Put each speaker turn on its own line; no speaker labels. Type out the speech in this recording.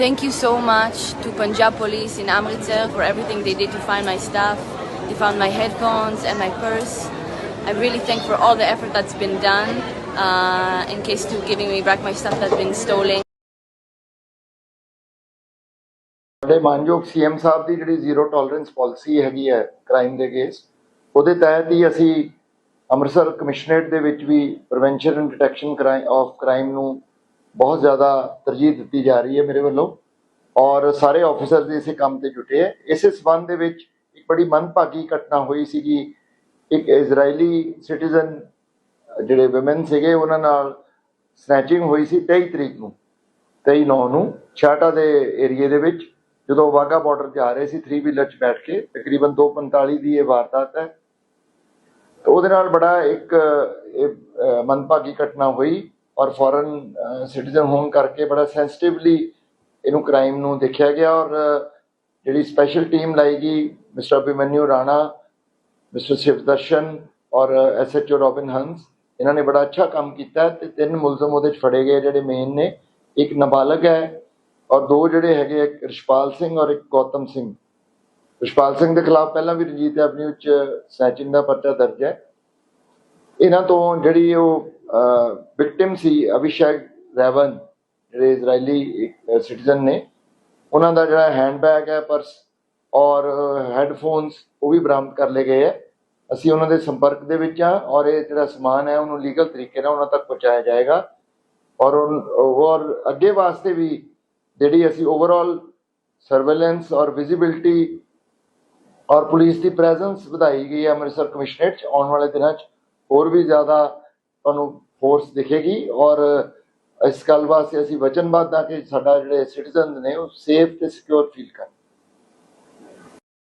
Thank you so much to Punjab Police in Amritsar for everything they did to find my stuff. They found my headphones and my purse. I really thank for all the effort that's been done uh, in case to giving me back my stuff that's been stolen.
ਸਾਡੇ ਮਾਨਯੋਗ CM ਸਾਹਿਬ ਦੀ ਜਿਹੜੀ zero tolerance policy ਹੈਗੀ ਹੈ crime ਦੇ case ਉਹਦੇ ਤਹਿਤ ਹੀ ਅਸੀਂ Amritsar commissionerate ਦੇ ਵਿੱਚ ਵੀ prevention and detection crime of crime ਨੂੰ ਬਹੁਤ ਜ਼ਿਆਦਾ ਤਰਜੀਹ ਦਿੱਤੀ ਜਾ ਰਹੀ ਹੈ ਮੇਰੇ ਵੱਲੋਂ। ਔਰ ਸਾਰੇ ਆਫੀਸਰਸ ਇਸੇ ਕੰਮ ਤੇ ਜੁਟੇ ਹੈ। ਇਸੇ ਸਬੰਧ ਦੇ ਵਿੱਚ ਇੱਕ ਬੜੀ ਮੰਦਭਾਗੀ ਘਟਨਾ ਹੋਈ ਸੀਗੀ। ਇੱਕ ਇਜ਼ਰਾਈਲੀ ਸਿਟੀਜ਼ਨ ਜਿਹੜੇ ਔਮਨ ਸੀਗੇ ਉਹਨਾਂ ਨਾਲ ਸਨੈਚਿੰਗ ਹੋਈ ਸੀ 23 ਤਰੀਕ ਨੂੰ 23 ਨੌ ਨੂੰ ਛਾਟਾ ਦੇ ਏਰੀਏ ਦੇ ਵਿੱਚ। ਜਦੋਂ ਵਾਗਾ ਬਾਰਡਰ ਜਾ ਰਹੇ ਸੀ 3 ਵੀਲਰ 'ਚ ਬੈਠ ਕੇ ਤਕਰੀਬਨ 2:45 ਦੀ ਇਹ ਵਾਰਦਾਤ ਹੈ। ਤੇ ਉਹਦੇ ਨਾਲ ਬੜਾ ਇੱਕ ਇਹ, ਮੰਦਭਾਗੀ ਘਟਨਾ ਹੋਈ। ਔਰ ਫੋਰਨ ਸਿਟੀਜ਼ਨ ਹੋਣ ਕਰਕੇ ਬੜਾ ਸੈਂਸਿਟਿਵਲੀ ਇਹਨੂੰ ਕ੍ਰਾਈਮ ਨੂੰ ਦੇਖਿਆ ਗਿਆ ਔਰ ਜਿਹੜੀ ਸਪੈਸ਼ਲ ਟੀਮ ਲਾਈ ਗਈ ਮਿਸਟਰ ਅਭਿਮਨਿਊ ਰਾਣਾ ਮਿਸਟਰ ਸ਼ਿਵਦਰਸ਼ਨ ਔਰ ਐਸਐਚਓ ਰੋਬਿਨ ਹੰਸ, ਇਹਨਾਂ ਨੇ ਬੜਾ ਅੱਛਾ ਕੰਮ ਕੀਤਾ ਤੇ ਤਿੰਨ ਮੁਲਜ਼ਮ ਉਹਦੇ ਚ ਫੜੇ ਗਏ ਜਿਹੜੇ ਮੇਨ ਨੇ, ਇੱਕ ਨਾਬਾਲਗ ਹੈ ਔਰ ਦੋ ਜਿਹੜੇ ਹੈਗੇ ਇੱਕ ਰਿਸ਼ਪਾਲ ਸਿੰਘ ਔਰ ਇੱਕ ਗੌਤਮ ਸਿੰਘ। ਰਿਸ਼ਪਾਲ ਸਿੰਘ ਦੇ ਖਿਲਾਫ ਪਹਿਲਾਂ ਵੀ ਰਣਜੀਤ ਐਵਨਿਊ ਚ ਸੈਚਿੰਗ ਦਾ ਪਰਚਾ ਦਰਜ ਹੈ। ਇਹਨਾਂ ਤੋਂ ਜਿਹੜੀ ਉਹ ਵਿਕਟਿਮ ਸੀ ਅਭਿਸ਼ੇਕ ਰੈਵਨ, ਜਿਹੜੇ ਇਜ਼ਰਾਈਲੀ ਸਿਟੀਜ਼ਨ ਨੇ। ਉਹਨਾਂ ਦਾ ਜਿਹੜਾ ਹੈਂਡਬੈਗ ਹੈ ਪਰਸ ਔਰ ਹੈੱਡਫੋਨਸ ਉਹ ਵੀ ਬਰਾਮਦ ਕਰ ਲਏ ਗਏ ਹੈ। ਅਸੀਂ ਉਹਨਾਂ ਦੇ ਸੰਪਰਕ ਦੇ ਵਿੱਚ ਆ ਔਰ ਇਹ ਜਿਹੜਾ ਸਮਾਨ ਹੈ, ਉਹਨੂੰ ਲੀਗਲ ਤਰੀਕੇ ਨਾਲ ਉਹਨਾਂ ਤੱਕ ਪਹੁੰਚਾਇਆ ਜਾਏਗਾ। ਔਰ ਔਰ ਅੱਗੇ ਵਾਸਤੇ ਵੀ ਜਿਹੜੀ ਅਸੀਂ ਓਵਰਆਲ ਸਰਵੇਲੈਂਸ ਔਰ ਵਿਜ਼ਿਬਿਲਟੀ ਔਰ ਪੁਲਿਸ ਦੀ ਪ੍ਰੈਜ਼ੈਂਸ ਵਧਾਈ ਗਈ ਹੈ ਅੰਮ੍ਰਿਤਸਰ ਕਮਿਸ਼ਨਰੇਟ 'ਚ ਆਉਣ ਵਾਲੇ ਦਿਨਾਂ 'ਚ। ਹੋਰ ਵੀ ਜ਼ਿਆਦਾ ਤੁਹਾਨੂੰ ਫੋਰਸ ਦਿਖੇਗੀ ਔਰ ਇਸ ਗੱਲ ਵਾਸਤੇ ਅਸੀਂ ਵਚਨਬੱਧ ਹਾਂ ਕਿ ਸਾਡਾ ਜਿਹੜੇ ਸਿਟੀਜ਼ਨ ਨੇ ਉਹ ਸੇਫ ਤੇ ਸਿਕਿਉਰ ਫੀਲ ਕਰਨ।